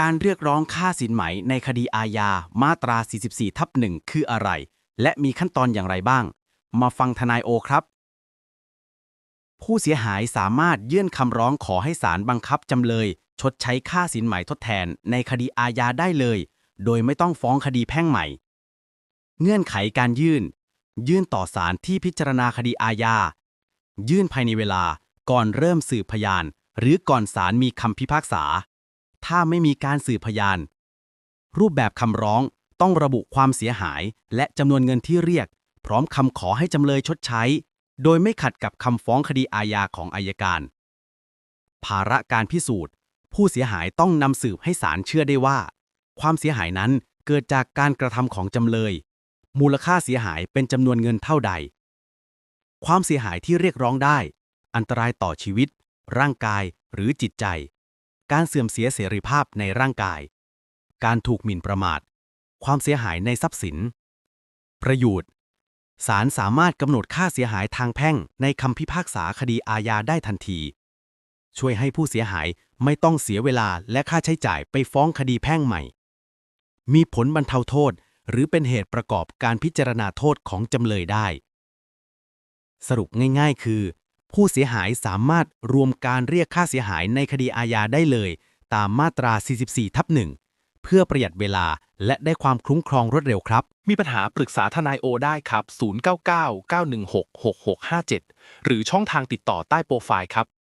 การเรียกร้องค่าสินไหมในคดีอาญามาตรา 44 ทับหนึ่งคืออะไร และมีขั้นตอนอย่างไรบ้าง มาฟังทนายโอครับ ผู้เสียหายสามารถยื่นคำร้องขอให้ศาลบังคับจำเลย ชดใช้ค่าสินไหมทดแทนในคดีอาญาได้เลย โดยไม่ต้องฟ้องคดีแพ่งใหม่ เงื่อนไขการยื่น ยื่นต่อศาลที่พิจารณาคดีอาญา ยื่นภายในเวลาก่อนเริ่มสืบพยาน หรือก่อนศาลมีคำพิพากษา ถ้าไม่มีการสืบพยาน รูปแบบคำร้องต้องระบุความเสียหาย และจำนวนเงินที่เรียก พร้อมคำขอให้จำเลยชดใช้ โดยไม่ขัดกับคำฟ้องคดีอาญาของอายการ ภาระการพิสูจน์ ผู้เสียหายต้องนำสืบให้ศาลเชื่อได้ว่า ความเสียหายนั้นเกิดจากการกระทำของจำเลย มูลค่าเสียหายเป็นจำนวนเงินเท่าใด ความเสียหายที่เรียกร้องได้ อันตรายต่อชีวิต ร่างกายหรือจิตใจ การเสื่อมเสียเสรีภาพในร่างกาย การถูกหมิ่นประมาท ความเสียหายในทรัพย์สิน ประโยชน์ศาลสามารถกำหนดค่าเสียหายทางแพ่งในคำพิพากษาคดีอาญาได้ทันที ช่วยให้ผู้เสียหายไม่ต้องเสียเวลาและค่าใช้จ่ายไปฟ้องคดีแพ่งใหม่ มีผลบรรเทาโทษ หรือเป็นเหตุประกอบการพิจารณาโทษของจำเลยได้ สรุปง่าย ๆ คือ ผู้เสียหายสามารถรวมการเรียกค่าเสียหายในคดีอาญาได้เลย ตามมาตรา 44 ทับหนึ่งเพื่อประหยัดเวลาและได้ความคุ้มครองรวดเร็วครับ มีปัญหาปรึกษาทนายโอได้ครับ 099 916 6657 หรือช่องทางติดต่อใต้โปรไฟล์ครับ